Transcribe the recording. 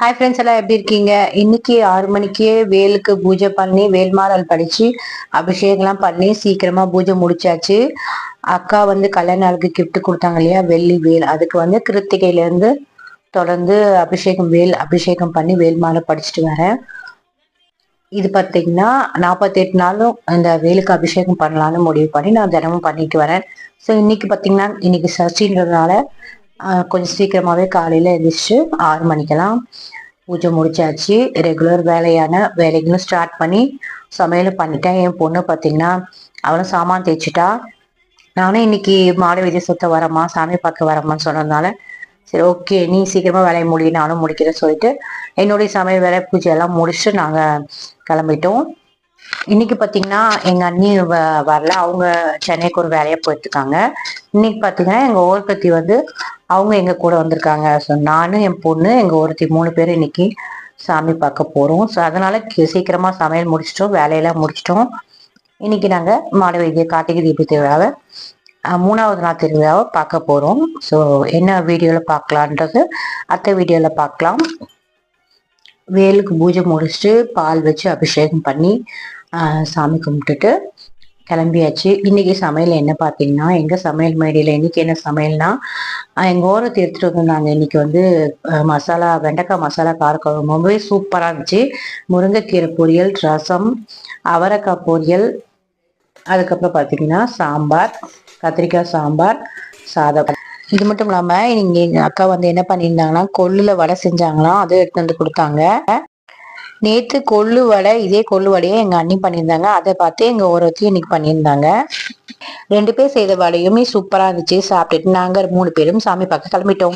Hi friends எல்லாம் எப்படி இருக்கீங்க? இன்னைக்கு ஆறு மணிக்கே வேலுக்கு பூஜை பண்ணி வேல்மாறல் படிச்சு அபிஷேகம்லாம் பண்ணி சீக்கிரமா பூஜை முடிச்சாச்சு. அக்கா வந்து கல்யாண நாளுக்கு கிஃப்ட் கொடுத்தாங்க இல்லையா? வெள்ளி வேல். அதுக்கு வந்து கிருத்திகையில இருந்து தொடர்ந்து அபிஷேகம் வேல் அபிஷேகம் பண்ணி வேல்மாலை படிச்சுட்டு வரேன். இது பார்த்தீங்கன்னா நாற்பத்தெட்டு நாளும் இந்த வேலுக்கு அபிஷேகம் பண்ணலான்னு முடிவு பண்ணி நான் தினமும் பண்ணிட்டு வரேன். ஸோ இன்னைக்கு பார்த்தீங்கன்னா இன்னைக்கு சஷ்டின்றதுனால கொஞ்சம் சீக்கிரமாகவே காலையில் எழுந்திரிச்சு ஆறு மணிக்கெல்லாம் பூஜை முடிச்சாச்சு. ரெகுலர் வேலையான வேலைகளும் ஸ்டார்ட் பண்ணி சமையலும் பண்ணிட்டேன். என் பொண்ணு பார்த்தீங்கன்னா அவளும் சாமான் தேய்ச்சிட்டா. நானும் இன்னைக்கு மாலை விதை சுத்த வரமா சாமி பார்க்க வரமான்னு சொன்னதுனால சரி ஓகே நீ சீக்கிரமாக வேலையை முடியும் நானும் முடிக்கிறேன்னு சொல்லிட்டு என்னுடைய சமையல் வேலை பூஜை எல்லாம் முடிச்சுட்டு நாங்கள் கிளம்பிட்டோம். இன்னைக்கு பார்த்தீங்கன்னா எங்கள் அண்ணி வ- வரல. அவங்க சென்னைக்கு ஒரு வேலையா போயிட்டுருக்காங்க இன்னைக்கு பார்த்தீங்கன்னா எங்கள் ஓர்கத்தி வந்து அவங்க எங்கள் கூட வந்திருக்காங்க. ஸோ நானும் என் பொண்ணு எங்கள் ஒருத்தி மூணு பேர் இன்னைக்கு சாமி பார்க்க போகிறோம் ஸோ அதனால் சீக்கிரமாக சமையல் முடிச்சிட்டோம். வேலையெல்லாம் முடிச்சிட்டோம். இன்னைக்கு நாங்கள் மாட வைத்திய கார்த்திகை தீப திருவிழாவை மூணாவது நாள் திருவிழாவை பார்க்க போகிறோம் ஸோ என்ன வீடியோவில் பார்க்கலான்றது அடுத்த வீடியோவில் பார்க்கலாம். வேலுக்கு பூஜை முடிச்சுட்டு பால் வச்சு அபிஷேகம் பண்ணி சாமி கும்பிட்டுட்டு கிளம்பியாச்சு. இன்னைக்கு சமையல் என்ன பார்த்தீங்கன்னா எங்கள் சமையல் மேடையில் இன்னைக்கு என்ன சமையல்னா எங்கள் ஓரத்தை எடுத்துகிட்டு வந்திருந்தாங்க இன்னைக்கு வந்து மசாலா வெண்டைக்காய் மசாலா காரக்குழம்பு ரொம்பவே சூப்பராக இருந்துச்சு. முருங்கைக்கீரை பொரியல் ரசம் அவரைக்காய் பொரியல் அதுக்கப்புறம் பார்த்தீங்கன்னா சாம்பார் கத்திரிக்காய் சாம்பார் சாதம். இது மட்டும் இல்லாமல் நீங்கள் எங்கள் அக்கா வந்து என்ன பண்ணியிருந்தாங்கன்னா கொல்லில் வடை செஞ்சாங்களாம் அதை எடுத்து வந்து கொடுத்தாங்க. நேத்து கொள்ளு வடை இதே கொள்ளு வடையை எங்க அண்ணி பண்ணியிருந்தாங்க. அதை பார்த்து எங்க ஒருத்தையும் இன்னைக்கு பண்ணியிருந்தாங்க. ரெண்டு பேர் செய்த வடையுமே சூப்பரா இருந்துச்சு. சாப்பிட்டுட்டு நாங்க மூணு பேரும் சாமி பார்க்க கிளம்பிட்டோம்.